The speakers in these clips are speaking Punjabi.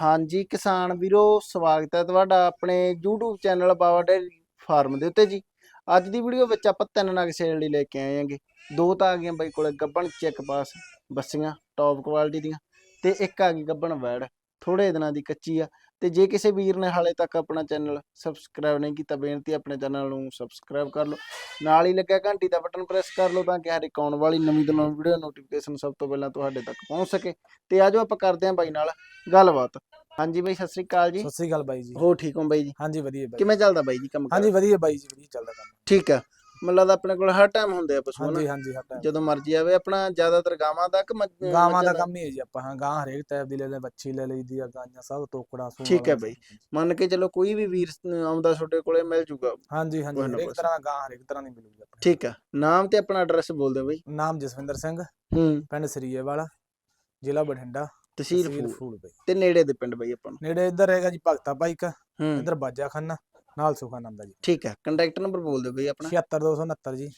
ਹਾਂਜੀ, ਕਿਸਾਨ ਵੀਰੋ, ਸਵਾਗਤ ਹੈ ਤੁਹਾਡਾ ਆਪਣੇ YouTube channel Bawa dairy farm ਦੇ ਉੱਤੇ ਜੀ। ਅੱਜ ਦੀ ਵੀਡੀਓ ਵਿੱਚ ਆਪਾਂ ਤਿੰਨ ਨਗ ਸੇਲ ਲਈ ਲੈ ਕੇ ਆਏ ਆਂਗੇ ਦੋ ਤਾਂ ਆ ਗਈਆਂ ਬਾਈ ਕੋਲੇ ਗੱਬਣ ਚੈੱਕ ਪਾਸ, ਬੱਸੀਆਂ ਟੌਪ ਕੁਆਲਿਟੀ ਦੀਆਂ ਤੇ ਇੱਕ ਆ ਗਈ ਗੱਬਣ ਵੈੜ। ਥੋੜੇ ਦਿਨਾਂ ਦੀ ਕੱਚੀ ਆ। ਤੇ ਜੇ ਕਿਸੇ ਵੀਰ ਨੇ ਹਾਲੇ ਤੱਕ ਆਪਣਾ ਚੈਨਲ ਸਬਸਕ੍ਰਾਈਬ ਨਹੀਂ ਕੀਤਾ ਬੇਨਤੀ ਆਪਣੇ ਚੈਨਲ ਨੂੰ ਸਬਸਕ੍ਰਾਈਬ ਕਰ ਲਓ। ਨਾਲ ਹੀ ਲੱਗਿਆ ਘੰਟੀ ਦਾ ਬਟਨ ਪ੍ਰੈਸ ਕਰ ਲਓ ਤਾਂ ਕਿ ਹਰ ਇੱਕ ਆਉਣ ਵਾਲੀ ਨਵੀਂ ਤੋਂ ਨਵੀਂ ਵੀਡੀਓ ਨੋਟੀਫਿਕੇਸ਼ਨ ਸਭ ਤੋਂ ਪਹਿਲਾਂ ਤੁਹਾਡੇ ਤੱਕ ਪਹੁੰਚ ਸਕੇ। ਤੇ ਆਜੋ ਆਪਾਂ ਕਰਦੇ ਹਾਂ ਬਾਈ ਨਾਲ ਗੱਲਬਾਤ। ਹਾਂਜੀ ਬਾਈ ਸਤਿ ਸ੍ਰੀ ਅਕਾਲ ਜੀ। ਸਤਿ ਸ੍ਰੀ ਅਕਾਲ ਬਾਈ ਜੀ। ਹੋ ਠੀਕ ਹੋ ਬਾਈ ਜੀ? ਹਾਂਜੀ ਵਧੀਆ ਬਾਈ ਕਿਵੇਂ ਚੱਲਦਾ ਬਾਈ ਜੀ ਕੰਮ? ਹਾਂਜੀ ਵਧੀਆ ਬਾਈ ਜੀ ਵਧੀਆ ਚੱਲਦਾ ਕੰਮ। ਠੀਕ ਆ। ਮੈਨੂੰ ਲੱਗਦਾ ਆਪਣੇ ਕੋਲ ਹਰ ਟਾਈਮ ਹੁੰਦੇ ਆ ਪਸ਼ੂ ਹਾਂਜੀ ਨਾ ਹਾਂਜੀ ਹਟਾ ਜਦੋਂ ਮਰਜ਼ੀ ਆਵੇ ਆਪਣਾ ਜ਼ਿਆਦਾਤਰ ਗਾਵਾਂ ਦਾ ਕਿ ਮੱਝ- ਗਾਵਾਂ ਦਾ ਮੱਝਾਂ ਕੰਮ ਹੀ ਹੈ ਜੀ ਆਪਾਂ ਹਾਂ ਗਾਂ ਹਰੇਕ ਟਾਈਪ ਦੀ ਲੈ ਲੈ ਬੱਚੀ ਲੈ ਲਈਦੀ ਆ ਗਾਂਆਂ ਸਭ ਤੋਕੜਾ ਸੂਣ ਠੀਕ ਹੈ ਬਾਈ। ਮੰਨ ਕੇ ਚਲੋ ਕੋਈ ਵੀ ਵੀਰ ਆਉਂਦਾ ਤੁਹਾਡੇ ਕੋਲੇ ਮਿਲ ਜੂਗਾ। ਹਾਂਜੀ ਹਾਂਜੀ ਕੋਈ ਨਾ ਹਰੇਕ ਬਸ। ਤਰ੍ਹਾਂ ਦਾ ਗਾਂ ਹਰੇਕ ਤਰ੍ਹਾਂ ਦੀ ਮਿਲੂਗੀ ਆਪਣੇ ਠੀਕ ਆ। ਨਾਮ ਤੇ ਆਪਣਾ ਐਡਰੈਸ ਬੋਲ ਦਿਓ ਬਾਈ। ਨਾਮ ਜਸਵਿੰਦਰ ਸਿੰਘ ਹੂੰ। ਪਿੰਡ ਸਰੀਏ ਵਾਲਾ ਜ਼ਿਲ੍ਹਾ ਬਠਿੰਡਾ ਤਹਿਸੀਲ ਤਹਿਸੀਲ ਫੂਲ। ਫੂਲ ਬਾਈ। ਤੇ ਨੇੜੇ ਦੇ ਪਿੰਡ ਬਾਈ ਆਪਾਂ ਨੂੰ। ਨੇੜੇ ਇੱਧਰ ਹੈਗਾ ਜੀ ਭਗਤਾ ਬਾਈਕ ਹੂੰ। ਇੱਧਰ ਬਾਜਾ ਖੰਨਾ। ਨਾਲ ਸੁਖਾਨੰਦਾ ਜੀ। ਠੀਕ ਆ ਕੰਟੈਕਟ ਨੰਬਰ ਬੋਲ ਦਿਓ ਬਾਈ ਆਪਣਾ। 76269 ਜੀ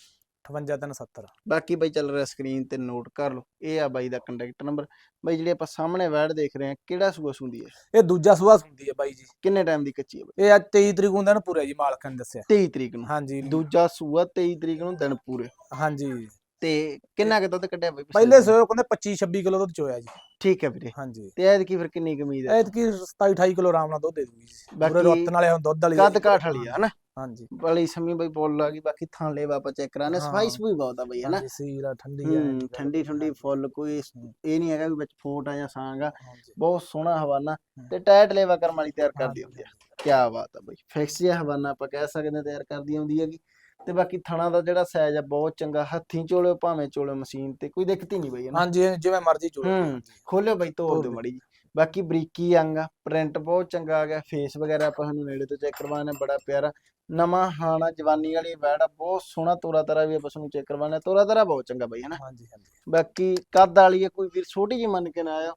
58370 ਬਾਕੀ ਬਾਈ ਚੱਲ ਰਿਹਾ ਸਕਰੀਨ ਤੇ ਨੋਟ ਕਰ ਲਓ ਇਹ ਆ ਬਾਈ ਦਾ ਕੰਟੈਕਟ ਨੰਬਰ ਬਾਈ ਜਿਹੜੀ ਆਪਾਂ ਸਾਹਮਣੇ ਵੈੜ ਦੇਖ ਰਹੇ ਆ ਕਿਹੜਾ ਸੂਆ ਸੁੰਦੀ ਹੈ ਇਹ ਦੂਜਾ ਸੂਆ ਹੁੰਦੀ ਹੈ ਬਾਈ ਜੀ। ਕਿੰਨੇ ਟਾਈਮ ਦੀ ਕੱਚੀ ਹੈ ਬਾਈ? ਇਹ ਅੱਜ 23 ਤਰੀਕ ਨੂੰ ਪੂਰਾ ਜੀ ਮਾਲਕਾਂ ਨੇ ਦੱਸਿਆ। 23 ਤਰੀਕ ਨੂੰ। ਹਾਂਜੀ। ਦੂਜਾ ਸੂਆ 23 ਤਰੀਕ ਨੂੰ ਦਿਨ ਪੂਰੇ। ਹਾਂਜੀ। ਤੇ ਕਿੰਨਾ ਕੁ ਦੁੱਧ ਕੱਢਿਆ ਬਾਈ ਪਿਛਲੇ ਪਹਿਲੇ? ਸੋਏ ਕਹਿੰਦੇ 25 26 ਕਿਲੋ ਦੁੱਧ ਚੋਇਆ ਜੀ। ਠੀਕ ਹੈ ਵੀਰੇ। ਹਾਂਜੀ। ਤੇ ਐਤਕੀ ਫਿਰ ਕਿੰਨੀ ਕੁ ਉਮੀਦ ਹੈ? ਐਤਕੀ 27 28 ਕਿਲੋ ਆਰਾਮ ਨਾਲ ਦੁੱਧ ਦੇ ਦੂਗੀ ਜੀ। ਬਾਕੀ ਪੂਰੇ ਰੁੱਤ ਨਾਲੇ ਹੁਣ ਦੁੱਧ ਵਾਲੀ ਕੱਦ ਕਾਠ ਵਾਲੀ ਆ ਹਨਾ? ਹਾਂਜੀ। ਬੜੀ ਸਮੀ ਬਈ ਬੋਲ ਆ ਗਈ ਬਾਕੀ ਥਾਂ ਲੈਵਾ ਆਪਾਂ ਚੈੱਕ ਕਰਾਣੇ ਹਾਂ। ਸਫ਼ਾਈ ਸਫੂਈ ਬਹੁਤ ਆ ਬਈ ਹਨਾ? ਹਾਂਜੀ ਸੀਰਾ ਠੰਡੀ ਹੈ ਹੂੰ ਠੰਡੀ ਠੰਡੀ ਫੁੱਲ ਕੋਈ ਇਸ- ਹੂੰ। ਇਹ ਨਹੀਂ ਹੈਗਾ ਵੀ ਵਿੱਚ ਫੋਟ ਆ ਜਾਂ ਸਾਂਗ ਆ। ਹਾਂਜੀ। ਬਹੁਤ ਸੋਹਣਾ ਹਵਾਨਾ। ਤੇ ਟਾਇਟ ਲੈਵਾ ਕਰਮ ਵਾਲੀ ਤਿਆਰ ਕਰਦੀ। ਹੁੰਦੀ ਆ। ਕੀ ਬਾਤ ਆ ਬਈ। ਫਿਕਸ ਜਿਹਾ ਹਵਾਨਾ ਆਪਾਂ ਕਹਿ ਸਕਦੇ ਹਾਂ ਤਿਆਰ ਕਰਦੀ ਹੁੰਦੀ ਹੈਗੀ। ਤੇ ਬਾਕੀ ਥਣਾ ਦਾ ਜਿਹੜਾ ਸਾਈਜ਼ ਆ ਬਹੁਤ ਚੰਗਾ ਹੱਥੀਂ ਚੋਲਿਓ ਭਾਵੇਂ ਚੋਲਿਓ ਮਸ਼ੀਨ ਤੇ ਕੋਈ ਦਿੱਕਤ ਹੀ ਨਹੀਂ ਬਈ ਹਨਾ ਹਾਂਜੀ ਜਿਵੇਂ ਮਰਜ਼ੀ ਚੋਲੋ ਹੂੰ। ਖੋਲਿਓ ਬਈ ਤੋੜ ਦਿਓ। ਮੜੀ ਜੀ ਬਾਕੀ ਬਰੀਕੀ ਅੰਗ ਆ ਪ੍ਰਿੰਟ ਬਹੁਤ ਚੰਗਾ ਆ ਗਿਆ ਫੇਸ ਵਗੈਰਾ ਆਪਾਂ ਸਾਨੂੰ ਨੇੜੇ ਤੋਂ ਚੈੱਕ ਕਰਵਾਉਣਾ ਬੜਾ ਪਿਆਰਾ। ਨਵਾਂ ਹਾਣਾ ਜਵਾਨੀ ਵਾਲੀ ਵੈੜ ਆ ਬਹੁਤ ਸੋਹਣਾ ਤੋਰਾ ਤਰਾ ਵੀ ਆਪਾਂ ਨੂੰ ਚੈੱਕ ਕਰਵਾਉਣਾ ਤੋਰਾ ਤਰਾ ਬਹੁਤ ਚੰਗਾ ਬਈ ਹਨਾ ਹਾਂਜੀ ਹਾਂਜੀ। ਬਾਕੀ ਕੱਦ ਵਾਲੀ ਆ ਕੋਈ ਵੀਰ ਛੋਟੀ ਜੀ ਮੰਨ ਕੇ ਨਾ ਆਇਆ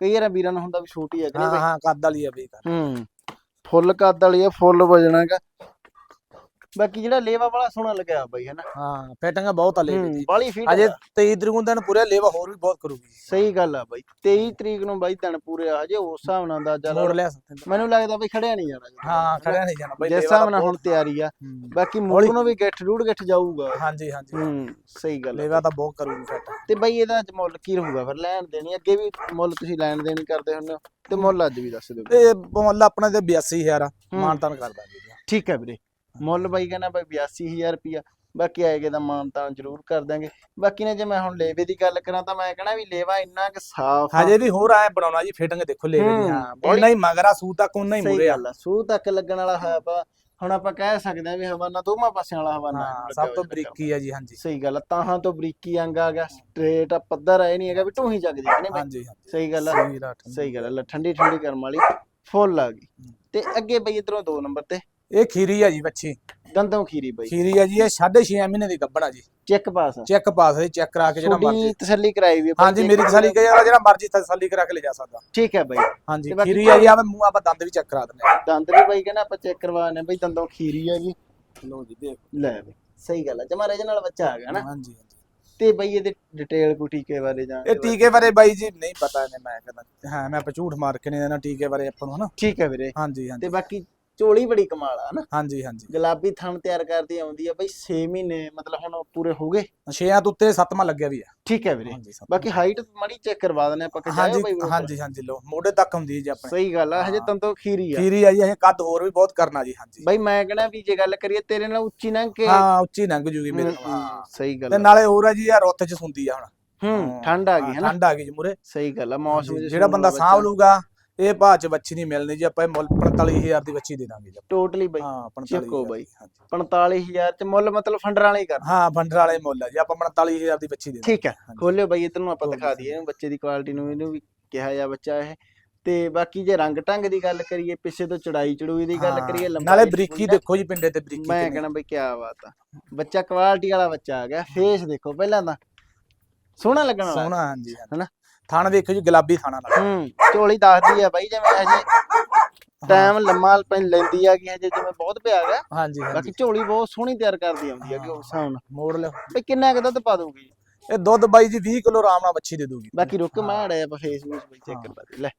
ਕਈ ਵਾਰ ਵੀਰਾਂ ਨੂੰ ਹੁੰਦਾ ਵੀ ਛੋਟੀ ਆ ਕਿ ਨਹੀਂ ਹਾਂ ਬਈ? ਹਾਂ ਕੱਦ ਵਾਲੀ ਆ ਬਈ। ਹੂੰ ਫੁੱਲ ਕੱਦ ਵਾਲੀ ਆ ਫੁੱਲ ਵਜਣਾਗਾ। ਬਾਕੀ ਜਿਹੜਾ ਲੇਵਾ ਵਾਲਾ ਸੋਹਣਾ ਲੱਗਿਆ ਬਈ ਹਨਾ? ਹਾਂ ਫੈਟਾਂਗਾ ਬਹੁਤ ਆ ਲੈ ਦੀ। ਬਾਲੀ ਫੀਟ ਅਜੇ 23 ਤਰੀਕ ਨੂੰ ਦਿਨ ਪੂਰੇ ਲੇਵਾ ਹੋਰ ਵੀ ਬਹੁਤ ਕਰੂਗੀ। ਸਹੀ ਗੱਲ ਆ ਬਾਈ 23 ਤਰੀਕ ਨੂੰ ਬਾਈ ਦਿਨ ਪੂਰੇ ਆ ਜੇ ਉਸ ਹਿਸਾਬ ਨਾਲ ਅੰਦਾਜ਼ਾ ਲਾ ਮੋੜ। ਲਿਆ ਮੈਨੂੰ ਲੱਗਦਾ ਬਈ ਖੜਿਆ ਨਹੀਂ ਜਾਣਾ ਹਾਂ। ਖੜਿਆ ਨਹੀਂ ਜਾਣਾ ਬਈ ਜਿਸ ਲੇਵਾ ਹਿਸਾਬ ਨਾਲ ਹੁਣ ਤਿਆਰੀ ਆ। ਬਾਕੀ ਮੋੜ ਨੂੰ ਵੀ ਗਿੱਠ ਡੂੜ ਗਿੱਠ ਜਾਊਗਾ। ਹਾਂਜੀ ਹਾਂਜੀ। ਹੂੰ ਸਹੀ ਗੱਲ ਲੇਵਾ ਤਾਂ ਬਹੁਤ ਕਰੂਗੀ ਫੈਟ। ਤੇ ਬਈ ਇਹਦਾ ਮੁੱਲ ਕੀ ਰਹੂਗਾ ਫਿਰ ਲੈਣ ਦੇਣੀ? ਅੱਗੇ ਵੀ ਮੁੱਲ ਤੁਸੀਂ ਲੈਣ ਦੇਣੀ ਕਰਦੇ ਹੁੰਦੇ ਹੋ। ਤੇ ਮੁੱਲ ਅੱਜ ਵੀ ਦੱਸ ਦਿਓ। ਇਹ ਮੁੱਲ ਆਪਣਾ ਤੇ 82000 ਆ। ਮਾਨਤਾਨ ਕਰ ਦਾਂਗੇ ਜੀ। ਠੀਕ ਹੈ ਵੀਰੇ। ਮੁੱਲ ਬਾਈ ਕਹਿੰਦਾ ਬਾਈ 82000 ਰੁਪਿਆ ਬਾਕੀ ਆਏਗੇ ਦਾ ਮਾਨਤਾਨ ਜ਼ਰੂਰ ਕਰ ਦਾਂਗੇ ਬਾਕੀ ਨੇ ਜੇ ਮੈਂ ਹੁਣ ਲੇਵੇ ਦੀ ਗੱਲ ਕਰਾਂ ਤਾਂ ਮੈਂ ਕਹਣਾ ਵੀ ਲੇਵਾ ਇੰਨਾ ਕਿ ਸਾਫ਼ ਹਜੇ ਵੀ ਹੋਰ ਆਏ ਬਣਾਉਣਾ ਜੀ ਫਿਟਿੰਗ ਦੇਖੋ ਲੇਵੇ ਦੀ। ਹੂੰ, ਇੰਨਾ ਹੀ ਮਗਰਾ ਸੂ ਤੱਕ ਉਨਾ ਹੀ ਮੁਰੇ ਆ। ਸੂਹ ਤੱਕ ਲੱਗਣ ਵਾਲਾ ਹੈ ਆਪਾਂ ਹੁਣ ਆਪਾਂ ਕਹਿ ਸਕਦੇ ਆ ਵੀ ਹਵਾਨਾ ਦੋਵਾਂ ਪਾਸਿਆਂ ਵਾਲਾ ਹਵਾਨਾ ਸਭ ਤੋਂ ਬਰੀਕੀ ਆ ਜੀ ਹਾਂਜੀ। ਸਹੀ ਗੱਲ ਤਾਹਾਂ ਤੋਂ ਬਰੀਕੀ ਅੰਗ ਆ ਗਿਆ ਸਟ੍ਰੇਟ ਆ ਪੱਧਰ ਆ ਇਹ ਨਹੀਂ ਹੈਗਾ ਵੀ ਢੂਹੀ ਨਹੀਂ ਬਾਈ। ਹਾਂਜੀ ਸਹੀ ਗੱਲ ਸਹੀ ਗੱਲ ਠੰਡੀ ਠੰਡੀ ਕਰਮ ਵਾਲੀ ਫੁੱਲ ਆ ਗਈ। ਤੇ ਅੱਗੇ ਬਈ ਇਧਰੋਂ ਦੋ ਨੰਬਰ ਤੇ। ਇਹ ਖੀਰੀ ਆ ਜੀ ਬੱਚੀ ਦੰਦੋਂ ਖੀਰੀ ਬਈ। ਖੀਰੀ ਆ ਜੀ ਇਹ 6.5 ਮਹੀਨੇ ਦੀ ਗੱਭਣਾ ਜੀ। ਚੈੱਕ ਪਾਸ ਚੈੱਕ ਪਾਸ ਹੈ ਚੈੱਕ ਕਰਾ ਕੇ ਜਿਹੜਾ ਮਰਜ਼ੀ। ਤਸੱਲੀ ਕਰਾਈ ਵੀ ਹਾਂਜੀ ਮੇਰੀ ਤਸੱਲੀ ਕਰਾ- ਜਿਹੜਾ ਮਰਜ਼ੀ ਤਸੱਲੀ ਕਰਾ ਕੇ ਲੈ ਜਾ ਸਕਦਾ। ਠੀਕ ਹੈ ਬਈ। ਹਾਂਜੀ ਖੀਰੀ ਆ ਜੀ ਆਵੇ ਮੂੰਹ ਆਪਾਂ ਦੰਦ ਵੀ ਚੈੱਕ ਕਰਾ ਦਿੰਦੇ ਆ ਦੰਦ ਵੀ ਬਈ ਕਹਿੰਦਾ ਆਪਾਂ ਚੈੱਕ ਕਰਵਾਣੇ ਬਈ ਦੰਦੋਂ ਖੀਰੀ ਆ ਜੀ। ਲੋ ਜੀ ਦੇਖ। ਲੈ ਬਈ ਸਹੀ ਗੱਲ ਆ ਜਮਾ ਇਹਦੇ ਨਾਲ ਬੱਚਾ ਆ ਗਿਆ ਨਾ। ਹਾਂਜੀ ਤੇ ਬਈ ਇਹਦੇ ਡਿਟੇਲ ਕੋਈ ਟੀਕੇ ਬਾਰੇ ਜਾਂ ਇਹ ਟੀਕੇ ਬਾਰੇ ਬਾਈ ਜੀ ਨਹੀਂ ਪਤਾ ਨੇ ਮੈਂ ਕਹਿੰਦਾ ਹਾਂ ਮੈਂ ਆਪਾਂ ਝੂਠ ਮਾਰ ਕੇ ਨਹੀਂ ਦੇਣਾ ਟੀਕੇ ਬਾਰੇ ਆਪਾਂ ਨੂੰ ਹਨਾ। ਠੀਕ ਹੈ ਵੀਰੇ। ਹਾਂਜੀ ਹਾਂਜੀ। ਤੇ ਬਾਕੀ ਝੋਲੀ ਬੜੀ ਕਮਾਲ ਆ ਨਾ ਹਾਂਜੀ ਹਾਂਜੀ। ਗੁਲਾਬੀ ਥਣ ਤਿਆਰ ਕਰਦੀ ਆਉਂਦੀ ਆ ਬਈ 6 ਮਹੀਨੇ ਮਤਲਬ ਹੁਣ ਪੂਰੇ ਹੋ ਗਏ? ਛੇਆਂ ਤੋਂ ਉੱਤੇ ਸੱਤਵਾਂ ਲੱਗਿਆ ਵੀ ਆ। ਠੀਕ ਹੈ ਵੀਰੇ। ਹਾਂਜੀ ਸੱਤਵਾਂ। ਬਾਕੀ ਹਾਈਟ ਮਾੜੀ ਚੈੱਕ ਕਰਵਾ ਦਨੇ ਆਪਾਂ ਕਿ ਹਾਂਜੀ ਬਈ ਉਹ ਹਾਂਜੀ ਹਾਂਜੀ ਲੋ ਮੋਢੇ ਤੱਕ ਹੁੰਦੀ ਹੈ ਜੀ ਆਪਣੇ। ਸਹੀ ਗੱਲ ਆ ਹਜੇ ਹਾਂ। ਤੰਤੋ ਖੀਰੀ ਆ। ਖੀਰੀ ਆ ਜੀ ਇਹ ਕੱਦ ਹੋਰ ਵੀ ਬਹੁਤ ਕਰਨਾ ਜੀ ਹਾਂਜੀ। ਬਈ ਮੈਂ ਕਹਣਾ ਵੀ ਜੇ ਗੱਲ ਕਰੀਏ ਤੇਰੇ ਨਾਲ ਉੱਚੀ ਨਾ ਕਿ ਹਾਂ ਉੱਚੀ ਲੰਘ ਜੂਗੀ ਮੇਰੇ ਹੂੰ, ਨਾਲ ਹਾਂ। ਸਹੀ ਗੱਲ ਤੇ ਆ। ਨਾਲੇ ਹੋਰ ਆ ਜੀ ਆ ਰੁੱਤ ਚ ਸੁੰਦੀ ਆ ਹੁਣ। ਹੂੰ ਠੰਡ ਆ ਗਈ ਹੈ ਨਾ ਠੰਡ ਆ ਗਈ ਜੀ ਮੁਰੇ ਸਹੀ ਗੱਲ ਆ ਮੌਸਮ ਚ ਜਿਹੜਾ ਬੰਦਾ ਸਾਂਭ ਲੂਗਾ ਇਹ ਭਾਅ ਚ ਬੱਚੀ ਨਹੀਂ ਮਿਲਣੀ ਜੀ ਆਪਾਂ ਇਹ ਮੁੱਲ 45000 ਦੀ ਬੱਚੀ ਦੇ ਦਾਂਗੇ ਜੀ ਟੋਟਲੀ ਬਈ ਹਾਂ ਚੱਕੋ 45000 ਬਾਈ। ਹਾਂਜੀ 45000 ਚ ਮੁੱਲ ਮਤਲਬ ਫੰਡਰ ਵਾਲਾ ਹੀ ਕਰ ਹਾਂ ਫੰਡਰ ਵਾਲੇ ਮੁੱਲ ਆ ਜੀ ਆਪਾਂ 45000 ਦੀ ਬੱਚੀ ਦੇ ਦਾਂਗੇ ਠੀਕ ਹੈ। ਖੋਲਿਓ ਬਾਈ ਇਧਰ ਨੂੰ ਆਪਾਂ ਦਿਖਾ। ਦਈਏ ਬੱਚੇ ਦੀ ਕੁਆਲਿਟੀ ਨੂੰ ਇਹਨੂੰ ਵੀ ਕਿਹਾ ਜਾ ਬੱਚਾ ਇਹ ਤੇ ਬਾਕੀ ਜੇ ਰੰਗ ਢੰਗ ਦੀ ਗੱਲ ਕਰੀਏ ਪਿੱਛੇ ਤੋਂ ਚੜਾਈ ਚੜੂਈ ਦੀ ਗੱਲ ਕਰੀਏ ਲੰਬਾਈ ਨਾਲੇ ਬਰੀਕੀ ਦੇਖੋ ਜੀ ਪਿੰਡੇ ਤੇ ਬਰੀਕੀ ਮੈਂ। ਕਹਿਣਾ ਬਈ ਕੀ ਬਾਤ ਆ ਬੱਚਾ ਕੁਆਲਿਟੀ ਵਾਲਾ ਬੱਚਾ ਆ ਗਿਆ ਫੇਸ ਦੇਖੋ ਪਹਿਲਾਂ ਤਾਂ ਸੋਹਣਾ ਲੱਗਣ ਸੋਹਣਾ ਹਾਂਜੀ। ਹਨਾ? ਥਣ ਦੇਖੋ ਜੀ ਗੁਲਾਬੀ ਥਾਣਾ ਨਾਲ। ਹੂੰ ਝੋਲੀ ਦੱਸਦੀ ਆ ਬਾਈ ਜਿਵੇਂ ਹਜੇ ਟਾਈਮ ਲੰਮਾ ਪੈਂ ਲੈਂਦੀ ਆ ਕਿ ਹਜੇ ਜਿਵੇਂ ਬਹੁਤ ਪਿਆ ਗਿਆ ਹਾਂਜੀ ਹਾਂਜੀ। ਬਾਕੀ ਝੋਲੀ ਬਹੁਤ ਸੋਹਣੀ ਤਿਆਰ ਕਰਦੀ ਆਉਂਦੀ ਆ ਕਿ ਉਸ ਹਿਸਾਬ ਨਾਲ। ਮੋੜ ਲਿਓ। ਬਈ ਕਿੰਨਾ ਕੁ ਦੁੱਧ ਪਾ ਦੂਗੀ ਇਹ ਦੁੱਧ ਬਾਈ ਜੀ 20 ਕਿਲੋ ਆਰਾਮ ਨਾਲ ਬੱਚੀ ਦੇ ਦੂਗੀ ਬਾਕੀ ਰੁੱਕ। ਮੈਂ ਅੜਿਆ ਆਪਾਂ ਫੇਸ ਬੂਸ ਬਈ ਚੈੱਕ। ਕਰ ਲੈ।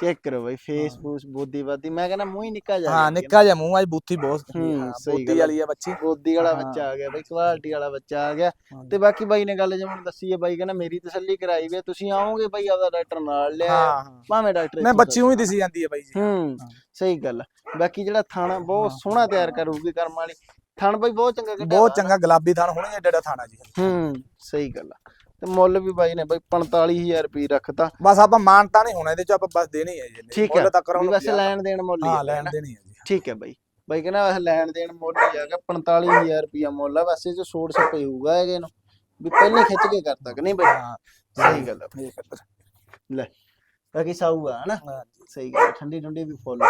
ਚੈੱਕ ਕਰੋ ਬਾਈ ਫੇਸ ਫੂਸ ਬੋਦੀ ਬਾਦੀ ਮੈਂ ਕਹਿੰਦਾ ਮੂੰਹ ਹੀ ਨਿੱਕਾ ਜਾ ਹਾਂ ਨਿੱਕਾ ਜਿਹਾ ਮੂੰਹ ਆ ਬੂਥੀ ਬਹੁਤ ਹੂੰ, ਹਾਂ ਸਹੀ ਬੂਥੀ ਗੱਲ ਆ। ਵਾਲੀ ਆ ਬੱਚੀ। ਬੋਦੀ ਵਾਲਾ ਹਾਂ। ਬੱਚਾ ਆ ਗਿਆ ਬਾਈ ਕੁਆਲਿਟੀ ਵਾਲਾ ਬੱਚਾ ਆ ਗਿਆ। ਹਾਂ। ਤੇ ਬਾਕੀ ਬਾਈ ਨੇ ਗੱਲ ਜਿਵੇਂ ਦੱਸੀ ਹੈ ਬਾਈ ਕਹਿੰਦਾ ਮੇਰੀ ਤਸੱਲੀ ਕਰਾਈ ਵੀ ਤੁਸੀਂ ਆਓਗੇ ਬਾਈ ਆਪਦਾ ਡਾਕਟਰ ਨਾਲ ਲਿਆ। ਹਾਂ ਹਾਂ। ਭਾਵੇਂ ਡਾਕਟਰ ਨਹੀਂ ਬੱਚੀ ਉਹੀ ਦਿਸੀ ਜਾਂਦੀ ਹੈ ਬਾਈ ਜੀ। ਹੂੰ ਹਾਂ। ਸਹੀ ਗੱਲ ਆ। ਬਾਕੀ ਜਿਹੜਾ ਥਾਣਾ ਬਹੁਤ ਹਾਂ। ਸੋਹਣਾ ਤਿਆਰ ਕਰੂਗੀ ਕਰਮ ਵਾਲੀ। ਥਣ ਬਾਈ ਬਹੁਤ ਚੰਗਾ ਕੱਢਿਆ। ਬਹੁਤ ਚੰਗਾ ਗੁਲਾਬੀ ਥਾਣ ਹੋਣੀ ਐਡਾ ਐਡਾ ਥਾਣਾ ਜੀ ਹੂੰ ਸਹੀ ਗੱਲ ਆ। ਤੇ ਮੁੱਲ ਵੀ ਬਾਈ ਨੇ ਬਾਈ 45000 ਰੁਪਏ ਰੱਖਤਾ। ਬਸ ਆਪਾਂ ਮਾਨਤਾ ਨਹੀਂ ਹੋਣਾ ਇਹਦੇ ਚ ਆਪਾਂ ਬਸ ਦੇਣੀ ਹੈ ਜੀ। ਠੀਕ ਹੈ ਬਸ ਲੈਣ ਦੇਣ ਮੁੱਲ ਹੀ ਹਾਂ ਆ ਲੈਣ। ਦੇਣੀ ਹੈ ਜੀ। ਠੀਕ ਹੈ ਬਾਈ। ਬਾਈ ਕਹਿੰਦਾ ਵੈਸੇ ਲੈਣ ਦੇਣ ਮੁੱਲ ਹੀ ਹੈਗਾ 45000 ਰੁਪਿਆ ਮੁੱਲ ਆ ਵੈਸੇ ਜੋ ਸੋੜ ਸਪੇ ਹੋਊਗਾ ਹੈਗੇ ਨੂੰ। ਵੀ ਪਹਿਲੇ ਖਿੱਚ ਕੇ ਕਰਤਾ ਕਿ ਨਹੀਂ ਬਾਈ? ਹਾਂ ਸਹੀ ਗੱਲ ਆ। ਕਰ ਲੈ ਬਾਕੀ ਸਾਊ ਆ ਹਨਾ? ਹਾਂ ਸਹੀ ਗੱਲ ਆ, ਠੰਡੀ ਠੰਡੀ ਵੀ ਫੁੱਲ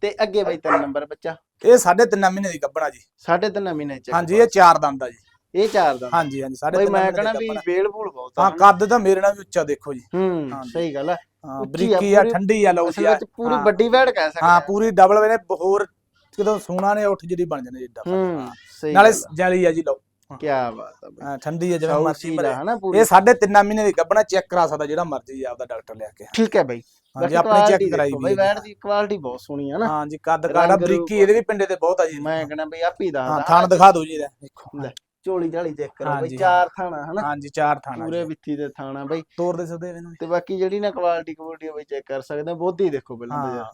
ਤੇ ਅੱਗੇ ਬਾਈ ਤਿੰਨ ਨੰਬਰ ਬੱਚਾ। ਇਹ ਸਾਢੇ ਤਿੰਨ ਮਹੀਨੇ ਦੀ ਗੱਬਣਾ ਜੀ। ਸਾਢੇ ਤਿੰਨ ਮਹੀਨੇ ਚ ਹਾਂਜੀ ਇਹ ਚਾਰ ਦੰਦ ਦਾ ਜੀ। ਇਹ ਚਾਰ ਦਾ। ਹਾਂਜੀ ਹਾਂਜੀ ਬਾਈ ਤਿੰਨ ਮੈਂ ਕਹਣਾ ਵੀ। ਵੇਲ ਭੂਲ ਬਹੁਤ ਆ ਹਾਂ। ਕੱਦ ਤਾਂ ਮੇਰੇ ਨਾਲ ਵੀ ਉੱਚਾ ਦੇਖੋ ਜੀ। ਹੂੰ। ਸਹੀ ਗੱਲ ਆ। ਹਾਂ ਬਰੀਕੀ ਆ ਠੰਡੀ ਆ ਲਓ ਜੀ। ਵਿੱਚ ਪੂਰੀ ਹਾਂ। ਵੱਡੀ ਵੈੜ ਕਹਿ ਸਕਦੇ ਹਾਂ। ਪੂਰੀ ਡਬਲ ਵੇਨੇ ਹੋਰ ਕਿਦੋਂ ਸੋਨਾ ਨੇ ਉੱਠ ਜਿਹੜੀ ਬਣ ਜਾਂਦੇ ਜਿੱਡਾ ਹੂੰ ਨਾਲੇ ਜਲੀ ਆ ਜੀ ਲਓ। ਕੀ ਬਾਤ ਹਾਂ, ਠੰਡੀ ਆ ਜਿਵੇਂ ਮਰਜ਼ੀ ਭਰੇ ਇਹ ਸਾਢੇ ਤਿੰਨ ਮਹੀਨੇ ਦੀ ਗੱਬਣਾ ਚੈੱਕ ਕਰਾ ਸਕਦਾ ਜਿਹੜਾ ਮਰਜ਼ੀ ਆਪਦਾ ਡਾਕਟਰ ਲਿਆ ਕੇ। ਠੀਕ ਹੈ ਬਾਈ। ਹਾਂਜੀ ਆਪਣੀ ਚੈੱਕ ਕਰਾਈ ਵੀ ਬਾਈ ਹੈ ਵੈੜ ਦੀ ਕੁਆਲਿਟੀ ਬਹੁਤ ਸੋਹਣੀ ਨਾ। ਹਾਂਜੀ ਕੱਦ ਕਾੜਾ। ਬਰੀਕੀ ਇਹਦੇ ਵੀ ਪਿੰਡੇ ਤੇ ਬਹੁਤ ਆ ਜੀ। ਮੈਂ ਕਹਿੰਦਾ ਬਈ ਆਪੀ ਦਾ ਹਾਂ ਥਣ ਦਿਖਾ ਦਿਓ ਜੀ ਇਹਦਾ। ਦੇਖੋ ਲੈ। ਝੋਲੀ ਝਾਲੀ ਚੈੱਕ ਕਰੋ ਬਈ ਹਾਂਜੀ, ਚਾਰ ਥਾਣਾ ਹਨਾ? ਹਾਂਜੀ ਚਾਰ ਥਾਣਾ ਪੂਰੇ ਵਿੱਥੀ ਦੇ ਥਾਣਾ ਬਈ। ਤੋੜ ਦੇ ਸਕਦੇ ਇਹਨੂੰ ਤੇ ਬਾਕੀ ਜਿਹੜੀ ਨਾ ਕੁਆਲਿਟੀ ਕੁਆਲਿਟੀ ਬਈ ਚੈੱਕ ਕਰ ਸਕਦੇ ਆ ਬੋਧੀ ਦੇਖੋ ਪਹਿਲਾਂ ਤਾਂ ਹਾਂ। ਯਾਰ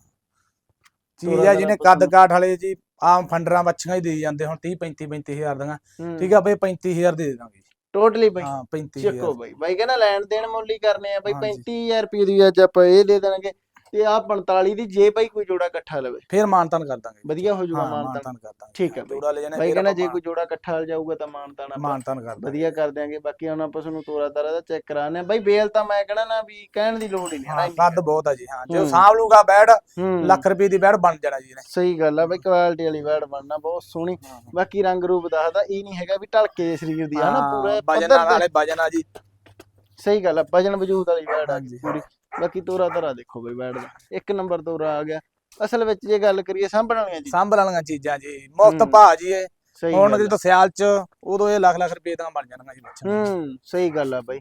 ਚੀਜ਼ ਆ ਜਿਹਨੇ ਕੱਦ ਕਾਠ ਵਾਲੇ ਜੀ ਆਮ ਫੰਡਰਾਂ ਬੱਚੀਆਂ ਹੀ ਦੇ ਜਾਂਦੇ ਹੁਣ 30 35 35000 ਦੀਆਂ। ਠੀਕ ਆ ਬਈ 35000 ਦੇ ਦਾਂਗੇ। ਜੀ ਟੋਟਲੀ ਬਈ। ਹਾਂ ਚੱਕੋ 35000 ਬਈ। ਬਾਈ ਕਹਿੰਦਾ ਲੈਣ ਦੇਣ ਮੁੱਲ ਹੀ ਕਰਨੇ ਆ ਬਈ ਹਾਂਜੀ। 35000 ਰੁਪਏ ਦੀ ਅੱਜ ਆਪਾਂ ਇਹ ਦੇ ਦੇਣਗੇ। ਤੇ ਆ 45 ਦੀ ਜੇ ਬਾਈ ਕੋਈ ਜੋੜਾ ਇਕੱਠਾ ਲਵੇ। ਫੇਰ ਮਾਨਤਾਨ ਕਰ ਦਾਂਗੇ। ਵਧੀਆ ਹੋ ਜਾਊਗਾ ਮਾਨਤਾਨ। ਕਰ ਦਾਂਗੇ। ਠੀਕ ਹੈ। ਜੋੜਾ ਲੈ ਜਾਣਾ ਬਾਈ ਕਹਿੰਦਾ ਜੇ ਕੋਈ ਜੋੜਾ ਇਕੱਠਾ ਜਾਊਗਾ ਤਾਂ ਮਾਨਤਾਨ ਮਾਨਤਾਨ ਕਰ ਦਾਂਗੇ। ਵਧੀਆ ਕਰ ਦਿਆਂਗੇ। ਬਾਕੀ ਹੁਣ ਆਪਾਂ ਤੁਹਾਨੂੰ ਤੋਰਾ ਤਾਰਾ ਦਾ ਚੈੱਕ ਕਰਾਣੇ ਬਾਈ ਬੇਲ ਤਾਂ ਮੈਂ ਕਹਿਣਾ ਨਾ ਵੀ ਕਹਿਣ ਦੀ ਲੋੜ ਹੀ ਨਹੀਂ ਹੈ ਨਾ। ਕੱਦ ਬਹੁਤ ਆ ਜੀ ਹਾਂ। ਜੇ। ਸਾਂਭ ਲੂਗਾ ਬੈੜ ਲੱਖ ਰੁਪਏ ਦੀ ਬੈੜ ਬਣ ਜਾਣਾ ਜੀ ਇਹਨੇ। ਸਹੀ ਗੱਲ ਆ ਬਈ ਕੁਆਲਿਟੀ ਵਾਲੀ ਵੈੜ ਬਣਨਾ ਬਹੁਤ ਸੋਹਣੀ। ਬਾਕੀ ਰੰਗ ਰੂਪ ਦੱਸਦਾ ਇਹ ਨਹੀਂ ਹੈਗਾ ਵੀ ਢਲਕੇ ਦੇ ਸਰੀਰ ਦੀ ਹਨਾ ਹਾਂ, ਪੂਰਾ ਵਜਨ ਵਾਲੇ ਵਜਨ ਆ ਜੀ। ਸਹੀ ਗੱਲ ਆ ਵਜਨ ਵਜੂਦ ਵਾਲੀ ਵੈੜ ਆ ਹਾਂਜੀ। ਪੂਰੀ। ਬਾਕੀ ਤੋਰਾ ਤਰਾ ਦੇਖੋ ਬਈ ਵੈੜ ਦਾ ਇੱਕ ਨੰਬਰ ਤੋਰਾ ਆ ਗਿਆ। ਅਸਲ ਵਿੱਚ ਜੇ ਗੱਲ ਕਰੀਏ ਸਾਂਭਣ ਵਾਲੀਆਂ ਜੀ ਸਾਂਭਣ ਵਾਲੀਆਂ ਚੀਜ਼ਾਂ ਜੀ। ਮੁਫਤ। ਭਾਅ ਜੀ ਇਹ। ਸਹੀ ਹੁਣ ਆ। ਜਦੋਂ ਸਿਆਲ ਚ ਉਦੋਂ ਇਹ ਲੱਖ ਲੱਖ ਰੁਪਏ ਦੀਆਂ ਬਣ ਜਾਣਗੀਆਂ ਜੀ ਬੱਚਿਆਂ ਹੂੰ ਸਹੀ ਗੱਲ ਆ ਬਾਈ।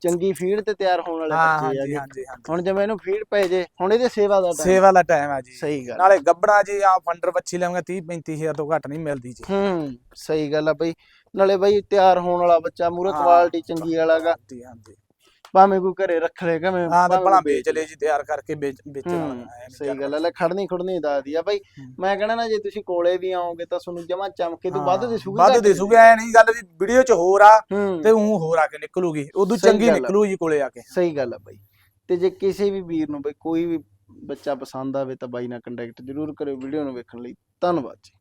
ਚੰਗੀ ਫੀਡ ਤੇ ਤਿਆਰ ਹੋਣ ਵਾਲੇ ਹਾਂ ਬੱਚੇ ਹਾਂਜੀ ਆਗੇ ਹਾਂਜੀ ਹੁਣ ਜਿਵੇਂ ਇਹਨੂੰ ਫੀਡ ਪਏ ਜੇ ਹੁਣ ਇਹਦੇ ਸੇਵਾ ਦਾ ਟਾਈਮ ਸੇਵਾ ਦਾ ਟਾਈਮ ਆ ਜੀ। ਸਹੀ ਗੱਲ ਨਾਲੇ ਗੱਬੜਾ ਜੀ ਆ ਫੰਡਰ ਬੱਚੀ ਲੈਵਾਂਗੇ 30 35000 ਤੋਂ ਘੱਟ ਨਹੀਂ ਮਿਲਦੀ ਜੀ। ਹੂੰ ਸਹੀ ਗੱਲ ਆ ਬਈ। ਨਾਲੇ ਬਈ ਤਿਆਰ ਹੋਣ ਵਾਲਾ ਬੱਚਾ ਮੂਰੇ ਹਾਂ। ਕੁਆਲਿਟੀ ਚੰਗੀ ਵਾਲਾਗਾ ਹਾਂਜੀ ਹਾਂਜੀ। ਭਾਵੇਂ ਕੋਈ ਘਰੇ ਰੱਖ ਲੇ ਕਿਵੇਂ ਹਾਂ ਤੇ ਭਾਵੇਂ ਭਲਾ ਵੇਚ ਲੈ ਜੀ ਤਿਆਰ ਕਰਕੇ ਵੇਚ ਵੇਚਣ ਹੂੰ, ਵਾਲਾ ਹੈ ਸਹੀ ਗੱਲ ਆ ਲੈ ਖੜਨੀ ਖੁੜਨੀ ਦੱਸਦੀ ਆ ਬਈ। ਹੂੰ। ਮੈਂ ਕਹਿਣਾ ਨਾ ਜੇ ਤੁਸੀਂ ਕੋਲੇ ਵੀ ਆਓਗੇ ਤਾਂ ਤੁਹਾਨੂੰ ਜਮਾ ਚਮਕੇ ਤੋਂ ਵੱਧ ਹਾਂ, ਦਿਸੂਗੀ ਵੱਧ ਦਿਸੂਗੀ ਐ ਨਹੀਂ ਗੱਲ ਵੀ ਵੀਡੀਓ ਚ ਹੋਰ ਆ ਹੂੰ। ਤੇ ਉਹ ਹੋਰ ਆ ਕੇ ਨਿਕਲੂਗੀ ਉਦੋਂ ਸਹੀ ਚੰਗੀ ਗੱਲ ਆ। ਨਿਕਲੂ ਜੀ ਕੋਲੇ ਆ ਕੇ। ਸਹੀ ਗੱਲ ਆ ਬਾਈ। ਤੇ ਜੇ ਕਿਸੇ ਵੀ ਵੀਰ ਨੂੰ ਬਈ ਕੋਈ ਵੀ ਬੱਚਾ ਪਸੰਦ ਆਵੇ ਤਾਂ ਬਾਈ ਨਾਲ ਕੰਟੈਕਟ ਜ਼ਰੂਰ ਕਰਿਓ ਵੀਡੀਓ ਨੂੰ ਵੇਖਣ ਲਈ। ਧੰਨਵਾਦ ਜੀ।